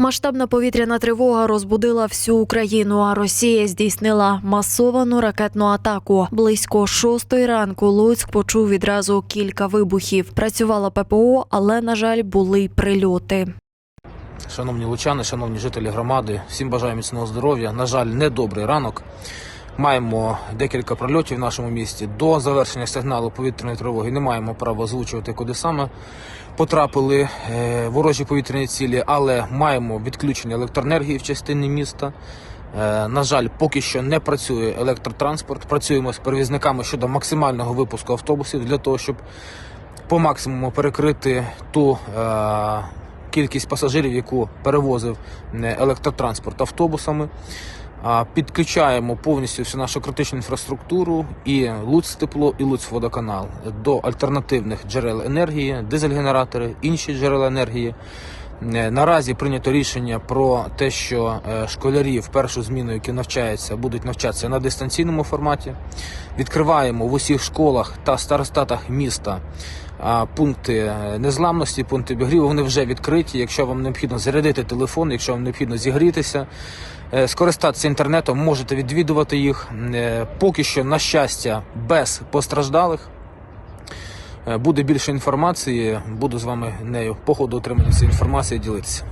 Масштабна повітряна тривога розбудила всю Україну. А Росія здійснила масовану ракетну атаку. Близько шостої ранку Луцьк почув відразу кілька вибухів. Працювала ППО, але на жаль, були й прильоти. Шановні лучани, шановні жителі громади, всім бажаю міцного здоров'я. На жаль, недобрий ранок. Маємо декілька прольотів в нашому місті. До завершення сигналу повітряної тривоги не маємо права озвучувати, куди саме потрапили е, ворожі повітряні цілі, але маємо відключення електроенергії в частині міста. Е, На жаль, поки що не працює електротранспорт. Працюємо з перевізниками щодо максимального випуску автобусів для того, щоб по максимуму перекрити ту е, кількість пасажирів, яку перевозив електротранспорт автобусами. Підключаємо повністю всю нашу критичну інфраструктуру і Луцтепло, і Луцводоканал до альтернативних джерел енергії, дизель-генератори, інші джерела енергії. Е, Наразі прийнято рішення про те, що е, школярі в першу зміну, які навчаються, будуть навчатися на дистанційному форматі. Відкриваємо в усіх школах та старостатах міста пункти е, незламності, пункти обігріву. Вони вже відкриті. Якщо вам необхідно зарядити телефон, якщо вам необхідно зігрітися, е, скористатися інтернетом, можете відвідувати їх. Е, Поки що, на щастя, без постраждалих. Буде більше інформації, буду з вами нею по ходу отримання цієї інформації ділитися.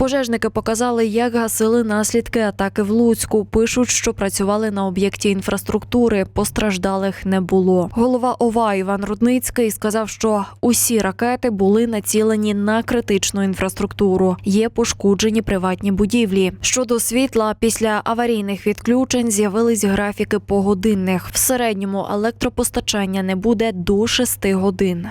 Пожежники показали, як гасили наслідки атаки в Луцьку. Пишуть, що працювали на об'єкті інфраструктури. Постраждалих не було. Голова ОВА Іван Рудницький сказав, що усі ракети були націлені на критичну інфраструктуру. Є пошкоджені приватні будівлі. Щодо світла, після аварійних відключень з'явились графіки погодинних. В середньому електропостачання не буде до 6 годин.